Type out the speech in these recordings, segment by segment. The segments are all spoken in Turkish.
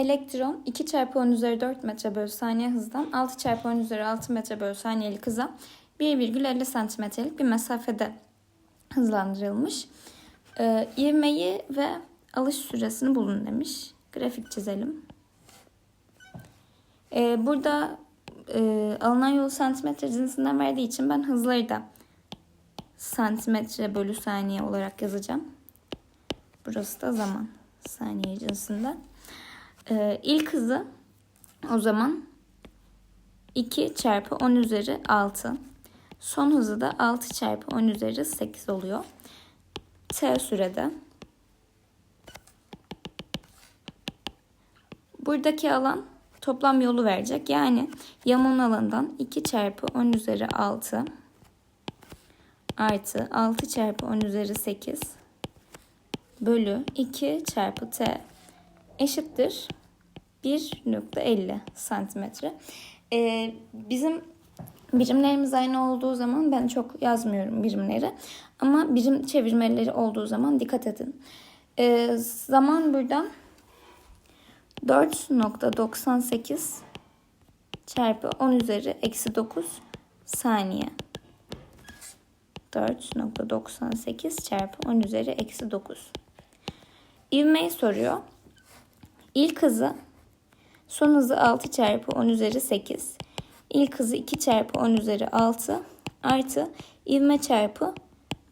elektron 2 çarpı 10 üzeri 4 metre bölü saniye hızdan 6 çarpı 10 üzeri 6 metre bölü saniyelik hıza 1,50 santimetrelik bir mesafede hızlandırılmış. Ee, ivmeyi ve alış süresini bulun demiş. Grafik çizelim. Ee, burada e, alınan yol santimetre cinsinden verdiği için ben hızları da santimetre bölü saniye olarak yazacağım. Burası da zaman saniye cinsinden. Ee, ilk hızı o zaman 2 çarpı 10 üzeri 6. Son hızı da 6 çarpı 10 üzeri 8 oluyor. T sürede. Buradaki alan toplam yolu verecek. Yani yamuğun alanından 2 çarpı 10 üzeri 6 artı 6 çarpı 10 üzeri 8 bölü 2 çarpı t eşittir 1.50 santimetre. Ee, bizim birimlerimiz aynı olduğu zaman ben çok yazmıyorum birimleri. Ama birim çevirmeleri olduğu zaman dikkat edin. Ee, zaman buradan 4.98 çarpı 10 üzeri eksi 9 saniye. 4.98 çarpı 10 üzeri eksi 9. İvmeyi soruyor. İlk hızı son hızı 6 çarpı 10 üzeri 8. İlk hızı 2 çarpı 10 üzeri 6 artı ivme çarpı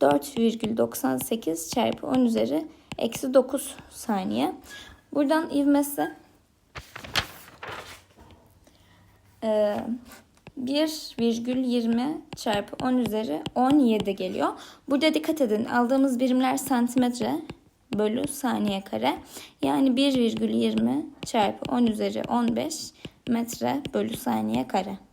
4,98 çarpı 10 üzeri eksi 9 saniye. Buradan ivmesi e, 1,20 çarpı 10 üzeri 17 geliyor. Burada dikkat edin aldığımız birimler santimetre bölü saniye kare. Yani 1,20 çarpı 10 üzeri 15 metre bölü saniye kare.